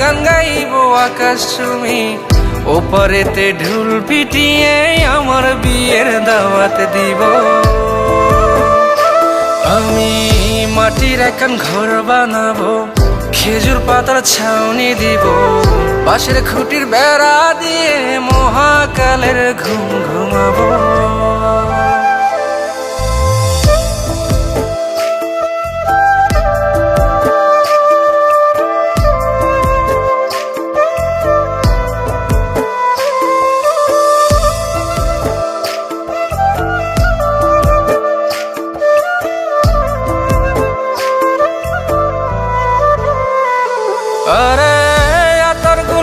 গান গাইব আকাশ চুমি। ওপারেতে ঢুল পিটিয়ে আমার বিয়ের দাওয়াত দিব। আমি মাটির এখন ঘর বানাবো, খেজুর পাতার ছাউনি দিব। বাঁশের খুঁটির বেড়া দিয়ে মহাকালের ঘুম ঘুমাবো।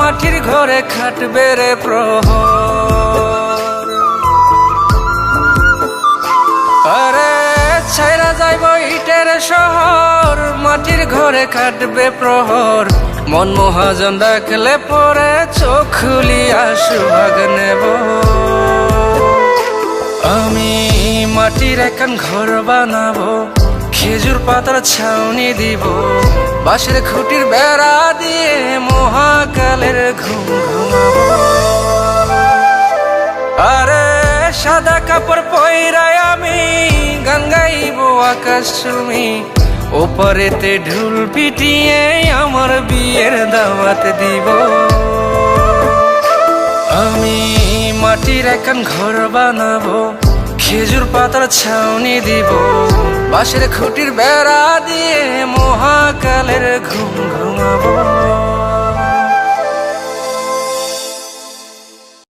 মাটির ঘরে খাটবে রে প্রহর। আরে, ছাইরা যাইব ইটের শহর, মাটির ঘরে খাটবে প্রহর। মন মহাজন ডাকলে পরে চোখ খুলিয়া সুভাগ নেব। আমি মাটির এখন ঘর বানাবো, খেজুর পাতার ছাউনি দিব, বাঁশের খুঁটির বেড়া মহাকালের ঘুম। আরে সাদা কাপড় পয়রায় আমি, গান গাইব আকাশ চুমি। ওপারেতে ঢুল পিটিয়ে আমার বিয়ের দাওয়াত দিব। আমি মাটির এখন ঘর বানাবো, খেজুর পাতার ছাউনি দিব। বাঁশের খুঁটির বেড়া দিয়ে মহাকালের ঘুম ঘুমাবো।